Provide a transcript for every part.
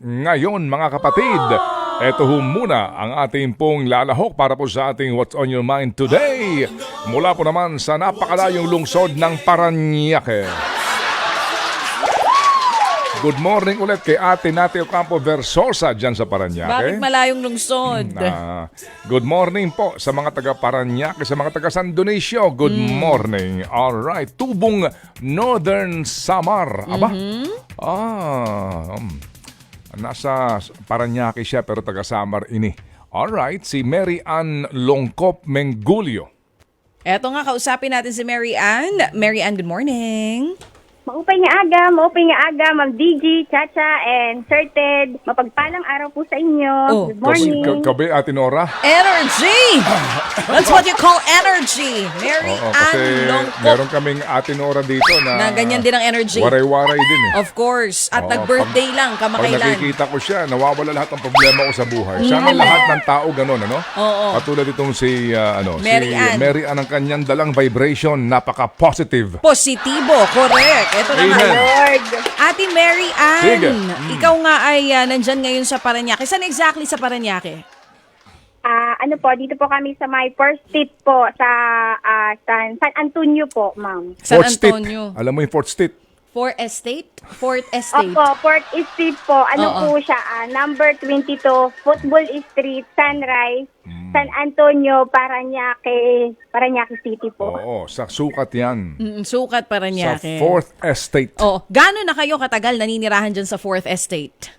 ngayon mga kapatid. Ito ho muna ang ating pong lalahok para po sa ating What's on Your Mind today. Mula po naman sa napakalayong lungsod ng Paranaque. Good morning ulit kay ate Nati Ocampo Versosa dyan sa Paranaque. Bakit malayong lungsod? Ah, good morning po sa mga taga Paranaque, sa mga taga San Dionisio. Good Mm. morning. All right. Tubong Northern Samar. Aba? Mm-hmm. Ah. um, nasa Paranaque siya pero taga Samar ini. All right. Si Mary Ann Longkop Mengulio. Eto nga, kausapin natin si Mary Ann. Mary Ann, good morning. Maupay nga aga, maupay nga aga, Ma'am DG, Chacha, and Sir Ted. Mapagpalang araw po sa inyo. Oh, Good morning. Ka- Kabi, Ate Nora. Energy! That's what you call energy. Mary Oo, Ann kasi Longkop. meron kaming Ate Nora dito na, Na ganyan din ang energy. Waray-waray din eh. Of course. At Oo, nag-birthday lang, Pag kamakailan. nakikita ko siya, nawawala lahat ng problema ko sa buhay. Sana lahat ng tao ganun, ano? Oo. Katulad itong si, ah, ano, Mary si Ann. Mary Ann, ang kanyang dalang vibration, napaka-positive. Positibo, correct. Ito na nga. Amen. Lord. Ate Mary Ann, Sige. Mm. ikaw nga ay ah, nandyan ngayon sa Paranaque. Saan exactly sa Paranaque? Ah, ano po, dito po kami sa my first tip po sa ah, San, San Antonio po, ma'am. San Antonio. State. Alam mo yung fourth state? Fourth Estate? Fourth Estate. Opo, Port Street po. Ano Oo. po siya? ah, number 22, Football Street, Sunrise, Mm. San Antonio, Paranaque, Paranaque City po. Oo, sa sukat yan. Mm, sukat Sa Paranaque. fourth estate. Oh, gaano na kayo katagal naninirahan dyan sa Fourth Estate?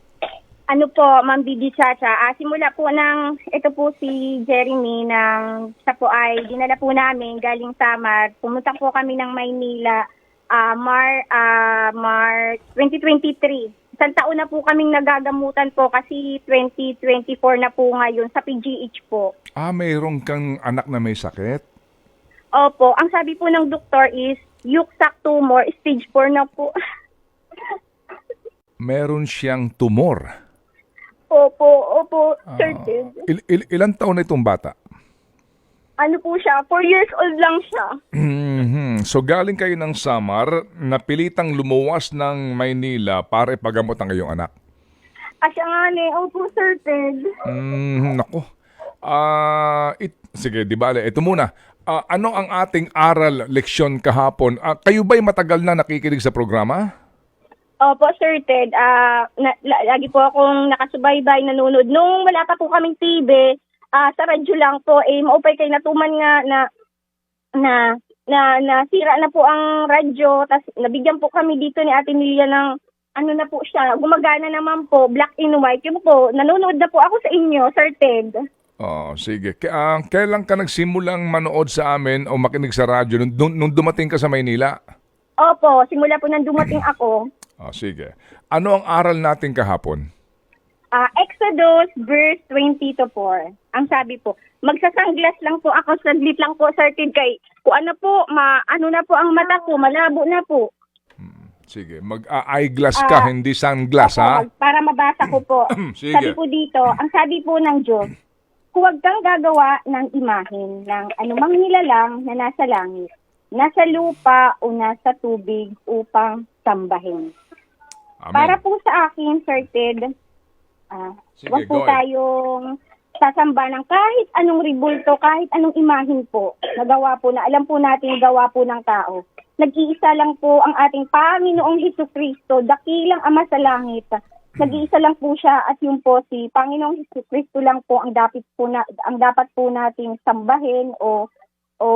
Ano po, Ma'am Bibi Chacha, ah, simula po ng, ito po si Jeremy, ng, siya po ay dinala po namin galing Samar. Pumunta po kami ng Maynila, ah, Mar, ah, Mar 2023. Isang taon na po kaming nagagamutan po kasi 2024 na po ngayon sa PGH po. Ah, mayroon kang anak na may sakit? Opo, ang sabi po ng doktor is, yuksak tumor, stage 4 na po. Meron siyang tumor. opo, opo, Ah. Sir Ted. Il- il- ilan taon na itong bata? Ano po siya, 4 years old lang siya. Mhm. So galing kayo ng Samar, napilitang lumuwas ng Maynila para ipagamot ang iyong anak. Asya nga ne, opo Sir Ted. Mm, nako. Ah, it, sige, di bale, ito muna. Ah, ano ang ating aral leksyon kahapon? Ah, kayo ba'y matagal na nakikinig sa programa? Opo Sir Ted, ah, na, la- lagi po akong nakasubaybay, nanonood. Nung wala pa po kaming TV, ah, sa radyo lang po, eh, maupay kay natuman nga na, na, na, nasira na po ang radyo, tas nabigyan po kami dito ni Ate Milia ng, ano na po siya, gumagana naman po, black and white. Yun po, nanonood na po ako sa inyo, Sir Ted. Oh, sige. K- ah, kailan ka nagsimulang manood sa amin o makinig sa radyo nung, nung- nung dumating ka sa Maynila? Opo, simula po nang dumating ako, Oh, sige. Ano ang aral natin kahapon? Ah, Exodus verse 20 to 4. Ang sabi po, magsasanglas lang po ako, saglit lang po, Sir Tid, kay kung ano po, ma, ano na po ang mata ko, malabo na po. Sige, mag-eyeglass ka, Ah, hindi sunglass, ha? Para mabasa ko po. Sige. sabi po dito, ang sabi po ng Diyos, huwag kang gagawa ng imahin ng anumang nilalang na nasa langit, nasa lupa o nasa tubig upang sambahin. Amen. Para po sa akin, Sir Ted, ah, Sige, wag po go ahead. tayong sasamba ng kahit anong ribulto, kahit anong imahin po, nagawa po na, alam po natin gawa po ng tao. Nag-iisa lang po ang ating Panginoong Hesus Kristo, dakilang Ama sa langit. Nag-iisa lang po siya at yung po si Panginoong Hesus Kristo lang po ang dapat po na, ang dapat po nating sambahin o o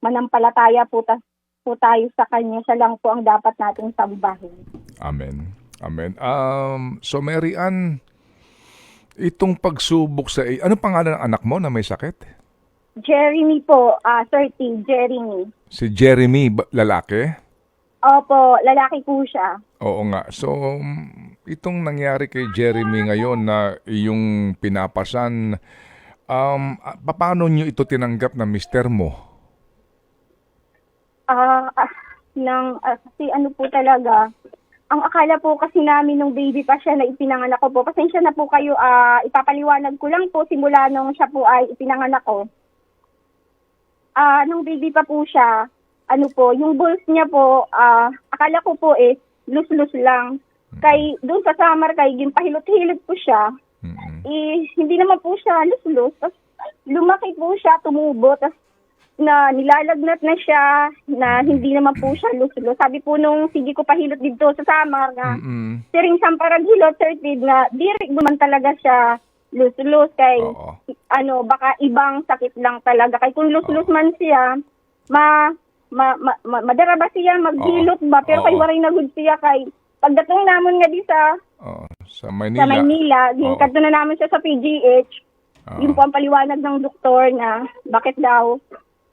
manampalataya po, ta, po tayo sa kanya. Siya lang po ang dapat nating sambahin. Amen. Amen. Um, so Mary Ann, itong pagsubok sa... Ano pangalan ng anak mo na may sakit? Jeremy po, ah 30, Jeremy. Si Jeremy, ba- lalaki? Opo, lalaki po siya. Oo nga. So, um, itong nangyari kay Jeremy ngayon na iyong pinapasan, um, ah, paano nyo ito tinanggap na mister mo? Ah, ah, ng, ah, kasi ano po talaga, ang akala po kasi namin nung baby pa siya na ipinanganak ko po, pasensya na po kayo, ah, ipapaliwanag ko lang po simula nung siya po ay ipinanganak ko. Ah, nung baby pa po siya, ano po, yung balls niya po, ah, akala ko po is lus-lus lang. Kay, doon sa summer, kay, ginpahilot-hilot po siya. Mm-mm. Eh, hindi naman po siya lus-lus. Tapos, lumaki po siya, tumubo. Tapos, na nilalagnat na siya, na hindi naman po siya lus-lus. Sabi po nung sige ko pahilot dito sa summer nga, Mm-mm. siring samparang hilot, certid nga, diri naman talaga siya lus-lus. Kay, Oo. ano, baka ibang sakit lang talaga. Kay kung lus-lus man siya, ma, ma, ma, ma madara ba siya maghilot ba? Pero Oo. kay waray na good siya kay pagdating namon nga di sa, Oo. Sa sa Manila. Maynila, Oo. ginkadto na namin siya sa PGH. Oo. Yun po ang paliwanag ng doktor na bakit daw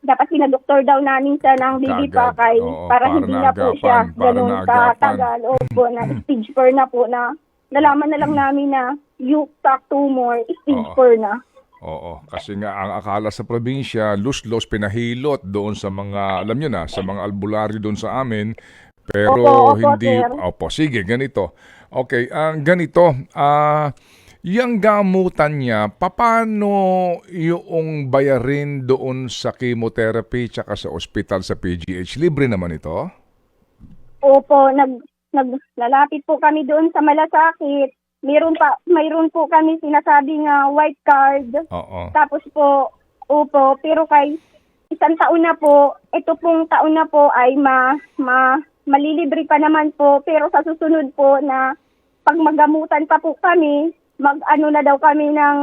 dapat sinadoktor daw namin siya ng baby pa Kagad. kay Oo, para, para hindi na po naagapan, siya para ganun naagapan. katagal. Opo, na stage 4 na po na nalaman na lang namin na UTAC tumor, stage Oo. 4 na. Oo, kasi nga ang akala sa probinsya, lus-los pinahilot doon sa mga, alam nyo na, sa mga albularyo doon sa amin. Pero Opo, opo, hindi, sir. opo, sige, ganito. Okay, ang ganito, ah, yung gamutan niya, paano yung bayarin doon sa chemotherapy tsaka sa ospital sa PGH? Libre naman ito? Opo, nag, nag, lalapit po kami doon sa malasakit. Mayroon pa, mayroon po kami sinasabi nga white card. Oo. Tapos po, opo, pero kay isang taon na po, ito pong taon na po ay ma, ma, malilibre pa naman po. Pero sa susunod po na pag magamutan pa po kami, mag ano na daw kami ng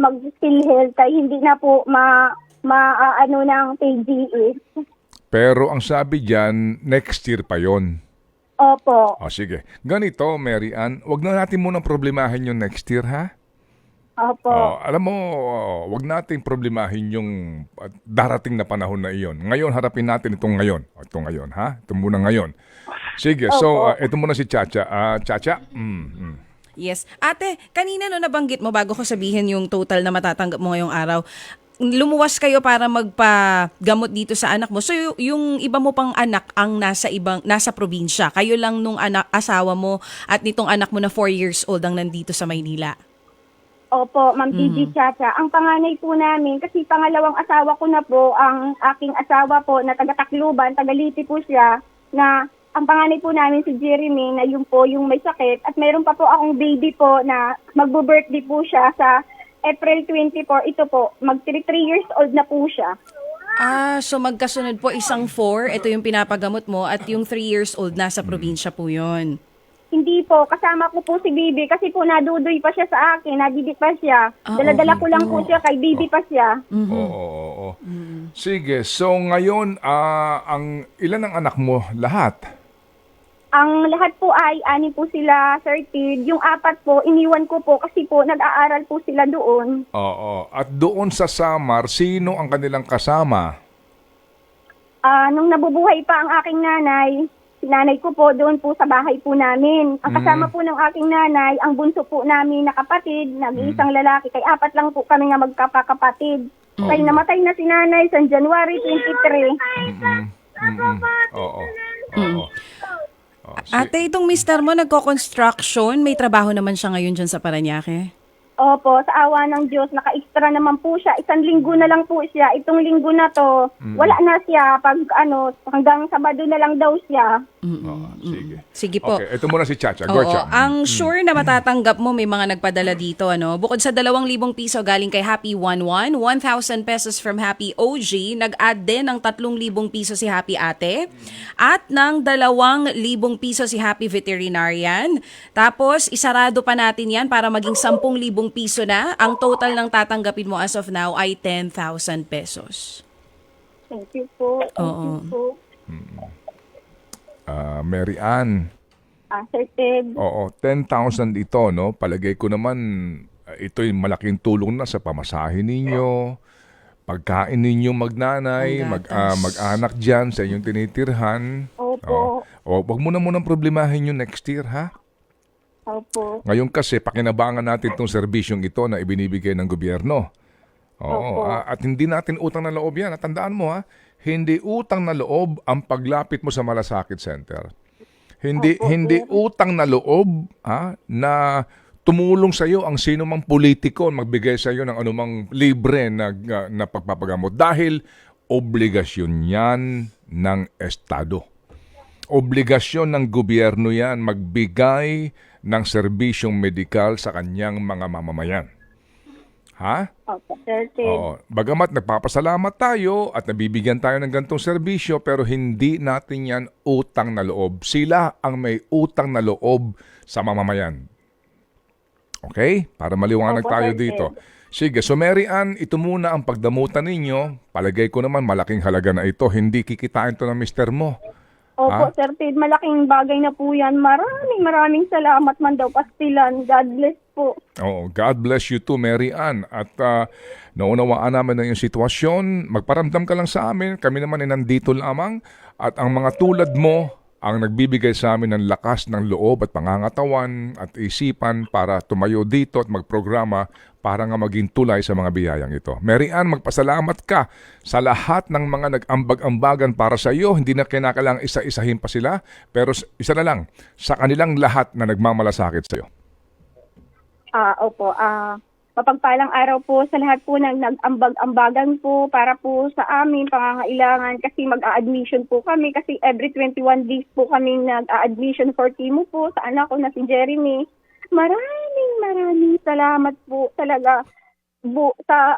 mag health ay hindi na po ma, ma ah, ano ng PGE. Pero ang sabi diyan, next year pa yon. Opo. O sige. Ganito, Mary Ann, wag na natin munang problemahin yung next year, ha? Opo. Oh, alam mo, oh, wag nating problemahin yung uh, darating na panahon na iyon. Ngayon, harapin natin itong ngayon. O, Ito ngayon, ha? Ito muna ngayon. Sige, so, uh, ito muna si Chacha. Ah, Chacha? Mm, mm. Yes. Ate, kanina no nabanggit mo bago ko sabihin yung total na matatanggap mo ngayong araw, lumuwas kayo para magpagamot dito sa anak mo. So yung iba mo pang anak ang nasa ibang nasa probinsya. Kayo lang nung anak asawa mo at nitong anak mo na 4 years old ang nandito sa Maynila. Opo, Ma'am Gigi Chacha. Ang panganay po namin, kasi pangalawang asawa ko na po, ang aking asawa po na taga-Tacloban, taga-Lipi po siya, na ang panganay po namin si Jeremy na yun po yung may sakit. At mayroon pa po akong baby po na magbo-birthday po siya sa April 24. Ito po, mag 3 years old na po siya. Ah, so magkasunod po isang 4, ito yung pinapagamot mo at yung 3 years old nasa probinsya po 'yon. Hindi po, kasama ko po si Bibi kasi po nadudoy pa siya sa akin, nadidit pa siya. Ah, Dala-dala okay ko lang po siya kay Bibi pa siya. Mhm. Oo, oo, oo. Sige, so ngayon, ah, ang ilan ang anak mo? Lahat? Ang lahat po ay ani po sila, Sir Tid. Yung apat po, iniwan ko po kasi po nag-aaral po sila doon. Oo. At doon sa Samar, sino ang kanilang kasama? Ah, nung nabubuhay pa ang aking nanay, si nanay ko po doon po sa bahay po namin. Ang kasama po ng aking nanay, ang bunso po namin na kapatid, nag-iisang lalaki. Kay apat lang po kami nga magkapakapatid. Kaya namatay na si nanay sa January 23. Mm-mm. Mm-mm. Oo. Oo. Oh, Ate, itong mister mo nagko-construction, may trabaho naman siya ngayon dyan sa Paranaque. Opo, sa awa ng Diyos, naka-extra naman po siya. Isang linggo na lang po siya. Itong linggo na to, wala na siya. Pag ano, hanggang Sabado na lang daw siya. Oo, sige. Sige po. Okay, ito muna si Chacha. Oo, Gorcha. ang sure na matatanggap mo may mga nagpadala dito ano. Bukod sa 2,000 piso galing kay Happy 11, 1,000 pesos from Happy OG, nag-add din ng 3,000 piso si Happy Ate at ng 2,000 piso si Happy Veterinarian. Tapos isarado pa natin 'yan para maging 10,000 piso na. Ang total ng tatanggapin mo as of now ay 10,000 pesos. Thank you po. Thank Oo. you po. Ah, Mary Ann. Ah, Sir Ted. Oo, 10,000 ito, no? Palagay ko naman, ah, ito'y malaking tulong na sa pamasahe ninyo, pagkain ninyo magnanay, Ang mag, gatas. ah, mag-anak dyan sa inyong tinitirhan. Opo. O, wag mo na munang problemahin yung next year, ha? Opo. Ngayon kasi, pakinabangan natin itong serbisyong ito na ibinibigay ng gobyerno. Oo, Opo. ah, at hindi natin utang na loob yan. At tandaan mo ha, hindi utang na loob ang paglapit mo sa Malasakit Center. Hindi Opo, hindi utang na loob ha, na tumulong sa iyo ang sino mang politiko magbigay sa iyo ng anumang libre na, na, na pagpapagamot dahil obligasyon yan ng Estado. Obligasyon ng gobyerno yan magbigay ng serbisyong medikal sa kanyang mga mamamayan. Ha? Opo, Sir. Oo. Bagamat nagpapasalamat tayo at nabibigyan tayo ng gantong serbisyo pero hindi natin yan utang na loob. Sila ang may utang na loob sa mamamayan. Okay? Para maliwanag Opo, tayo Sir dito. Sige, so Mary Ann, ito muna ang pagdamutan ninyo. Palagay ko naman malaking halaga na ito. Hindi kikitain to ng mister mo. Opo, Ah? Sir Ted, malaking bagay na po yan. Maraming maraming salamat man daw, Pastilan. God bless po. Oh, God bless you too, Mary Ann. At uh, naunawaan namin na yung sitwasyon. Magparamdam ka lang sa amin. Kami naman ay nandito lamang. At ang mga tulad mo ang nagbibigay sa amin ng lakas ng loob at pangangatawan at isipan para tumayo dito at magprograma para nga maging tulay sa mga biyayang ito. Mary Ann, magpasalamat ka sa lahat ng mga nag-ambag-ambagan para sa iyo. Hindi na kinakailangan isa-isahin pa sila, pero isa na lang, sa kanilang lahat na nagmamalasakit sa iyo. Ah, opo. Ah, mapagpalang araw po sa lahat po ng nag-ambag-ambagan po para po sa amin pangangailangan kasi mag-a-admission po kami kasi every 21 days po kami nag-a-admission for chemo po sa anak ko na si Jeremy. Maraming maraming salamat po talaga bu sa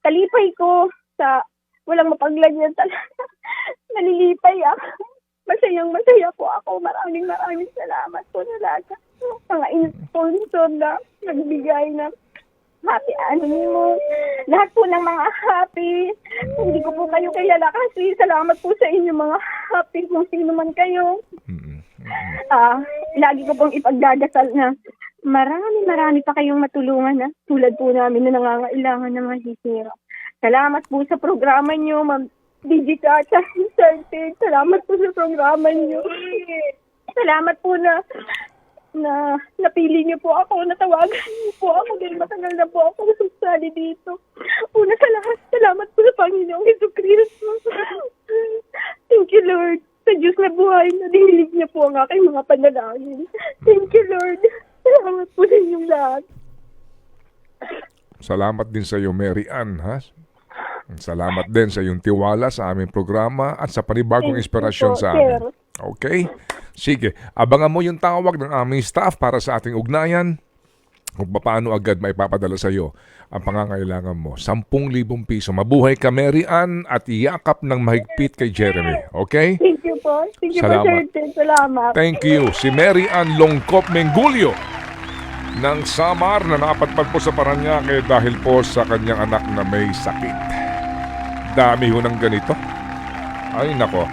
talipay ko sa walang mapaglagyan talaga. Nalilipay ako. Masayang masaya po ako. Maraming maraming salamat po talaga. Mga in-sponsor na nagbigay na happy animal. Lahat po ng mga happy. Hindi ko po kayo kilala kasi salamat po sa inyo mga happy kung sino man kayo. Mm-mm. Ah, lagi ko pong ipagdadasal na marami marami pa kayong matulungan na tulad po namin na nangangailangan ng mga sisira. Salamat po sa programa niyo, Ma'am Digita at Sir Ted. Salamat po sa programa niyo. Salamat po na na napili niyo po ako, natawagan niyo po ako dahil matagal na po ako susali dito. Una sa lahat, salamat po sa Panginoong Heso Kristo. Thank you, Lord. Sa Diyos na buhay, nadinig niya po ang panalangin. Thank you, Lord. Salamat po sa inyong lahat. Salamat din sa iyo, Mary Ann, ha? Salamat din sa iyong tiwala sa aming programa at sa panibagong inspirasyon sa amin. Okay? Sige, abangan mo yung tawag ng aming staff para sa ating ugnayan kung paano agad may papadala sa iyo ang pangangailangan mo. 10,000 piso. Mabuhay ka, Mary Ann, at iyakap ng mahigpit kay Jeremy. Okay? Thank you po. Thank you po, Salamat. Sir Ted. Salamat. Thank you. Si Mary Ann Longkop Mengulio ng Samar na napadpad po sa Paranaque dahil po sa kanyang anak na may sakit. Dami ho ng ganito. Ay nako.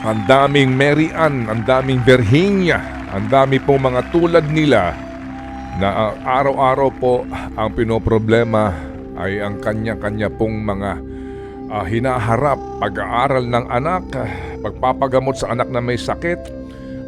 Ang daming Mary Ann, ang daming Virginia, ang dami pong mga tulad nila na ah, araw-araw po ang pinoproblema ay ang kanya-kanya pong mga ah, hinaharap pag-aaral ng anak, pagpapagamot sa anak na may sakit,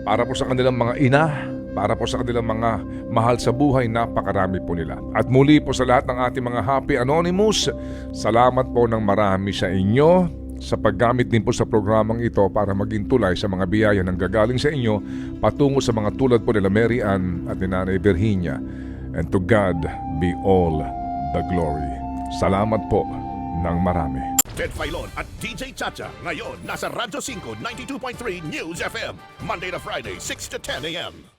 para po sa kanilang mga ina, para po sa kanilang mga mahal sa buhay, napakarami po nila. At muli po sa lahat ng ating mga Happy Anonymous, salamat po ng marami sa inyo sa paggamit din po sa programang ito para maging tulay sa mga biyaya ng gagaling sa inyo patungo sa mga tulad po nila Mary Ann at ni Nanay Virginia. And to God be all the glory. Salamat po ng marami. Ted Filon at DJ Chacha. Ngayon, nasa Radyo 5, 92.3 News FM. Monday to Friday, 6 to 10 a.m.